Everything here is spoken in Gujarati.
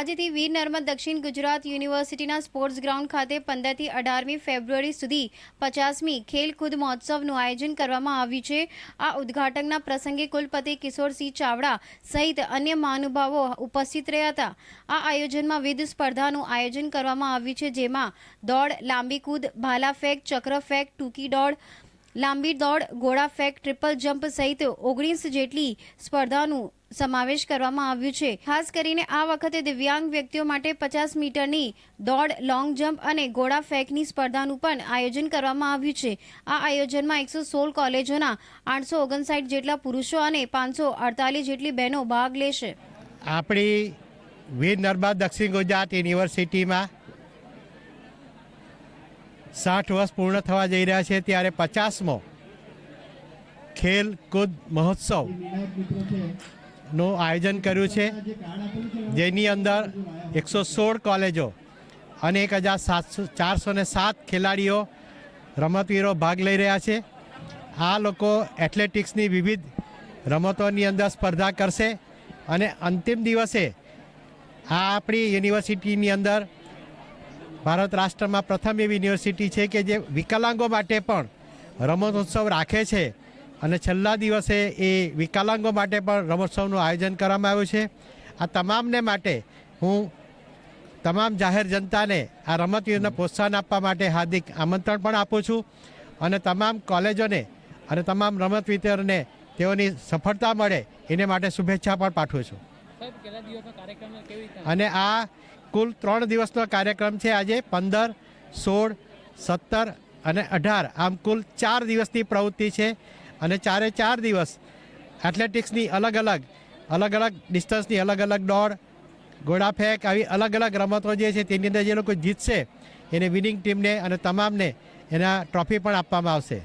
આજથી વીર નર્મદ દક્ષિણ ગુજરાત યુનિવર્સિટીના સ્પોર્ટ્સ ગ્રાઉન્ડ ખાતે પંદરથી અઢારમી ફેબ્રુઆરી સુધી પચાસમી ખેલકૂદ મહોત્સવનું આયોજન કરવામાં આવ્યું છે. આ ઉદ્ઘાટનના પ્રસંગે કુલપતિ કિશોરસિંહ ચાવડા સહિત અન્ય મહાનુભાવો ઉપસ્થિત રહ્યા હતા. આ આયોજનમાં વિવિધ સ્પર્ધાનું આયોજન કરવામાં આવ્યું છે, જેમાં દોડ, લાંબી કૂદ, ભાલા ફેંક, ચક્ર ફેંક, ટૂંકી દોડ લાંબી દોડ ઘોડા ફેંક, ટ્રિપલ જમ્પ સહિત ઓગણીસ જેટલી સ્પર્ધાનું સમાવેશ કરવામાં આવ્યું છે. ખાસ કરીને આ વખતે દિવ્યાંગ વ્યક્તિઓ માટે પચાસ મીટરની દોડ, લોંગ જમ્પ અને ઘોડા ફેંકની સ્પર્ધાનું પણ આયોજન કરવામાં આવ્યું છે. આ આયોજનમાં એકસો સોળ કોલેજોના આઠસો ઓગણસાઠ જેટલા પુરુષો અને પાંચસો અડતાલીસ જેટલી બહેનો ભાગ લેશે. આપણી વીર નર્મદ દક્ષિણ ગુજરાત યુનિવર્સિટીમાં સાઠ વર્ષ પૂર્ણ થવા જઈ રહ્યા છે ત્યારે પચાસમો ખેલકૂદ મહોત્સવનું આયોજન કર્યું છે. જેની અંદર એકસો સોળ કોલેજો અને એક હજાર સાતસો, ચારસો ને સાત ખેલાડીઓ રમતવીરો ભાગ લઈ રહ્યા છે. આ લોકો એથ્લેટિક્સની વિવિધ રમતોની અંદર સ્પર્ધા કરશે અને અંતિમ દિવસે આ આપણી યુનિવર્સિટીની અંદર ભારત રાષ્ટ્રમાં પ્રથમ એવી યુનિવર્સિટી છે કે જે વિકલાંગો માટે પણ રમતોત્સવ રાખે છે. અને છેલ્લા દિવસે એ વિકલાંગો માટે પણ રમોત્સવનું આયોજન કરવામાં આવ્યું છે. આ તમામને માટે હું તમામ જાહેર જનતાને આ રમતવીરને પ્રોત્સાહન આપવા માટે હાર્દિક આમંત્રણ પણ આપું છું. અને તમામ કોલેજોને અને તમામ રમતવીરોને તેઓની સફળતા મળે એને માટે શુભેચ્છા પણ પાઠવું છું. અને આ કુલ ત્રણ દિવસનો કાર્યક્રમ છે આજે, પંદર, સોળ, સત્તર અને અઢાર. આમ કુલ ચાર દિવસની પ્રવૃત્તિ છે અને ચારે ચાર દિવસ એથ્લેટિક્સની અલગ અલગ અલગ અલગ ડિસ્ટન્સની અલગ અલગ દોડ ઘોડા ફેંક આવી અલગ અલગ રમતો જે છે તેની અંદર જે લોકો જીતશે, એને વિનિંગ ટીમને અને તમામને એના ટ્રોફી પણ આપવામાં આવશે.